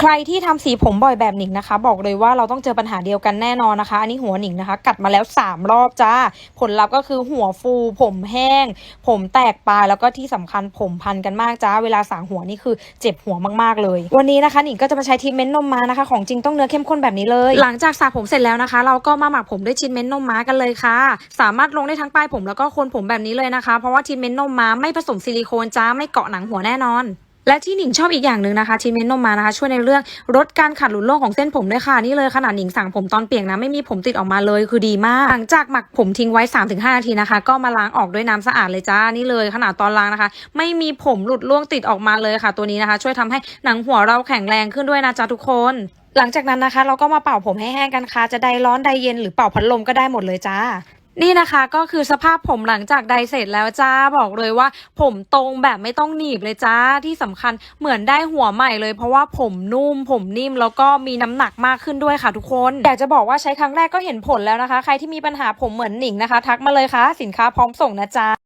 ใครที่ทำสีผมบ่อยแบบหนิงนะคะ บอกเลยว่าเราต้องเจอปัญหาเดียวกันแน่นอนนะคะ อันนี้หัวหนิงนะคะ กัดมาแล้ว 3 รอบจ้า ผลลัพธ์ก็คือหัวฟู ผมแห้ง ผมแตกปลายแล้วก็ที่สำคัญผมพันกันมากจ้า เวลาสางหัวนี่คือเจ็บหัวมากๆเลย วันนี้นะคะหนิงก็จะมาใช้ทีเมนต์นมม้านะคะ ของจริงต้องเนื้อเข้มข้นแบบนี้เลย หลังจากสระผมเสร็จแล้วนะคะ เราก็มาหมักผมด้วยทีเมนต์นมม้ากันเลยค่ะ สามารถลงได้ทั้งปลายผมแล้วก็โคนผมแบบนี้เลยนะคะ เพราะว่าทีเมนต์นมม้าไม่ผสมซิลิโคนจ้าไม่เกาะหนังหัวแน่นอน และที่หนิงชอบอีกอย่างหนึ่งนะคะทีเมนต์นมมานะคะ ช่วยในเรื่องลดการขาดหลุดร่วงของเส้นผมด้วยค่ะ นี่เลยขนาดหนิงสั่งผมตอนเปียกนะ ไม่มีผมติดออกมาเลยคือดีมาก หลังจากหมักผมทิ้งไว้ 3-5 นาทีนะคะ ก็มาล้างออกด้วยน้ำสะอาดเลยจ้านี่เลยขนาดตอนล้างนะคะ ไม่มีผมหลุดร่วงติดออกมาเลยค่ะ ตัวนี้นะคะ ช่วยทำให้หนังหัวเราแข็งแรงขึ้นด้วยนะจ๊ะทุกคนหลังจากนั้นนะคะ เราก็มาเป่าผมให้แห้งกันค่ะ จะไดร้อนไดเย็นหรือเป่าพัดลมก็ได้หมดเลยจ้า นี่นะคะก็คือสภาพผมหลังจากไดเสร็จแล้วจ้าบอกเลยว่า ผมตรงแบบไม่ต้องหนีบเลยจ้าที่สำคัญเหมือนได้หัวใหม่เลย เพราะว่าผมนุ่ม ผมนิ่มแล้วก็มีน้ำหนักมากขึ้นด้วยค่ะทุกคนอยากจะบอกว่าใช้ครั้งแรกก็เห็นผลแล้วนะคะ ใครที่มีปัญหาผมเหมือนหนิงนะคะ ทักมาเลยค่ะ สินค้าพร้อมส่งนะจ้า